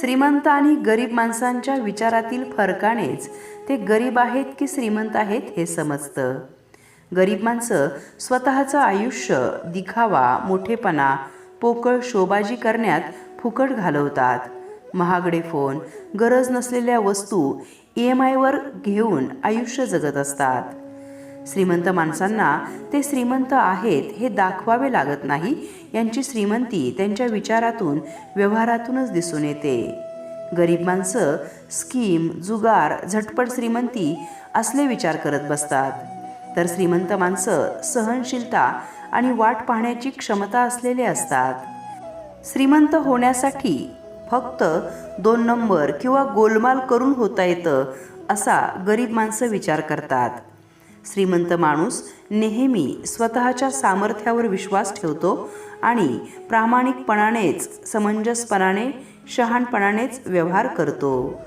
श्रीमंत आणि गरीब माणसांच्या विचारातील फरकानेच ते गरीब आहेत की श्रीमंत आहेत हे समजतं. गरीब माणसं स्वतःचं आयुष्य दिखावा मोठेपणा पोकळ शोबाजी करण्यात फुकट घालवतात. महागडे फोन गरज नसलेल्या वस्तू ई एम आयवर घेऊन आयुष्य जगत असतात. श्रीमंत माणसांना ते श्रीमंत आहेत हे दाखवावे लागत नाही. यांची श्रीमंती त्यांच्या विचारातून व्यवहारातूनच दिसून येते. गरीब माणसं स्कीम जुगार झटपट श्रीमंती असले विचार करत बसतात. तर श्रीमंत माणसं सहनशीलता आणि वाट पाहण्याची क्षमता असलेले असतात. श्रीमंत होण्यासाठी फक्त दोन नंबर किंवा गोलमाल करून होता येतं असा गरीब माणसं विचार करतात. श्रीमंत माणूस नेहमी स्वतःच्या सामर्थ्यावर विश्वास ठेवतो आणि प्रामाणिकपणानेच समंजसपणाने शहाणपणानेच व्यवहार करतो.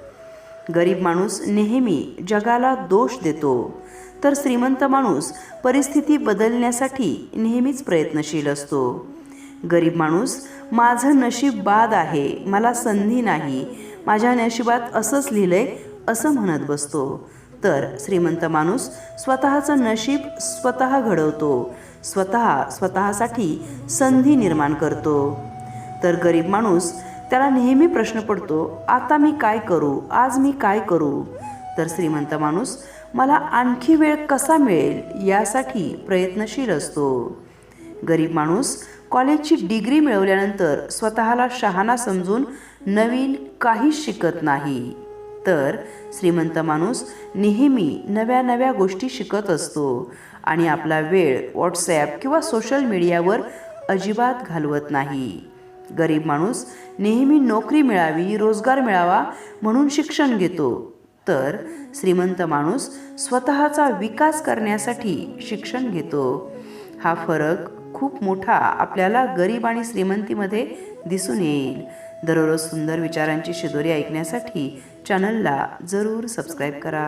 गरीब माणूस नेहमी जगाला दोष देतो. तर श्रीमंत माणूस परिस्थिती बदलण्यासाठी नेहमीच प्रयत्नशील असतो. गरीब माणूस माझं नशीब बाद आहे मला संधी नाही माझ्या नशिबात असंच लिहिलंय असं म्हणत बसतो. तर श्रीमंत माणूस स्वतःचं नशीब स्वतः घडवतो. स्वतः स्वतःसाठी संधी निर्माण करतो. तर गरीब माणूस त्याला नेहमी प्रश्न पडतो आता मी काय करू? आज मी काय करू? तर श्रीमंत माणूस मला आणखी वेळ कसा मिळेल यासाठी प्रयत्नशील असतो. गरीब माणूस कॉलेजची डिग्री मिळवल्यानंतर स्वतःला शहाणा समजून नवीन काहीच शिकत नाही. तर श्रीमंत माणूस नेहमी नव्या नव्या गोष्टी शिकत असतो आणि आपला वेळ व्हॉट्सॲप किंवा सोशल मीडियावर अजिबात घालवत नाही. गरीब माणूस नेहमी नोकरी मिळावी रोजगार मिळावा म्हणून शिक्षण घेतो. तर श्रीमंत माणूस स्वतःचा विकास करण्यासाठी शिक्षण घेतो. हा फरक खूप मोठा आपल्याला गरीब आणि श्रीमंतीमध्ये दिसून येईल. दररोज सुंदर विचारांची शिदोरी ऐकण्यासाठी चॅनलला जरूर सबस्क्राईब करा.